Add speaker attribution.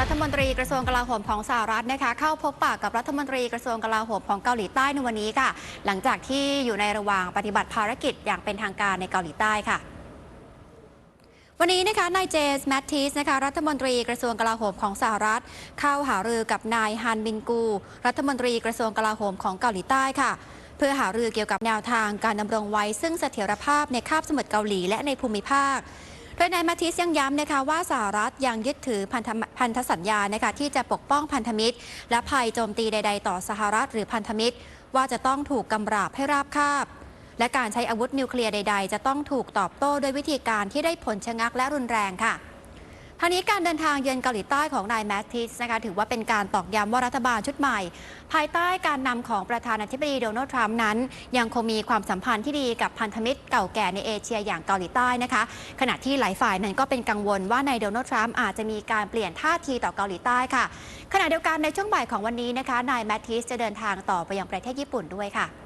Speaker 1: รัฐมนตรีกระทรวงกลาโหมของสหรัฐนะคะเข้าพบปะกับรัฐมนตรีกระทรวงกลาโหมของเกาหลีใต้ในวันนี้ค่ะ หลังจากที่อยู่ในระหว่างปฏิบัติภารกิจอย่างเป็นทางการในเกาหลีใต้ค่ะวันนี้นะคะนายเจสแมตติสนะคะรัฐมนตรีกระทรวงกลาโหมของสหรัฐ เข้าหารือกับนายฮันบินกู รัฐมนตรีกระทรวงกลาโหมของเกาหลีใต้ค่ะ เพื่อหารือเกี่ยวกับแนวทางการดำรงไว้ซึ่งเสถียรภาพในคาบสมุทรเกาหลีและในภูมิภาค ดยนายมาทิสยังย้ำนะคะว่าสหรัฐยังยึดถือพันธพันธสัญญานะคะที่จะปกป้องพันธมิตร และภัยโจมตีใด ๆ ต่อสหรัฐหรือพันธมิตร ว่าจะต้องถูกกำราบให้ราบคาบ และการใช้อาวุธนิวเคลียร์ใด ๆ จะต้องถูกตอบโต้ด้วยวิธีการที่ได้ผลชะงักและรุนแรงค่ะ ทางนี้การเดินทางเยือนเกาหลีใต้ของนายแมตติสนะคะถือว่าเป็นการตอกย้ำว่ารัฐบาลชุดใหม่ ภายใต้การนำของประธานาธิบดีโดนัลด์ทรัมป์นั้น ยังคงมีความสัมพันธ์ที่ดีกับพันธมิตรเก่าแก่ในเอเชียอย่างเกาหลีใต้นะคะ ขณะที่หลายฝ่ายนั้นก็เป็นกังวลว่านายโดนัลด์ทรัมป์อาจจะมีการเปลี่ยนท่าทีต่อเกาหลีใต้ค่ะ ขณะเดียวกันในช่วงบ่ายของวันนี้นะคะนายแมตติสจะเดินทางต่อไปยังประเทศญี่ปุ่นด้วยค่ะ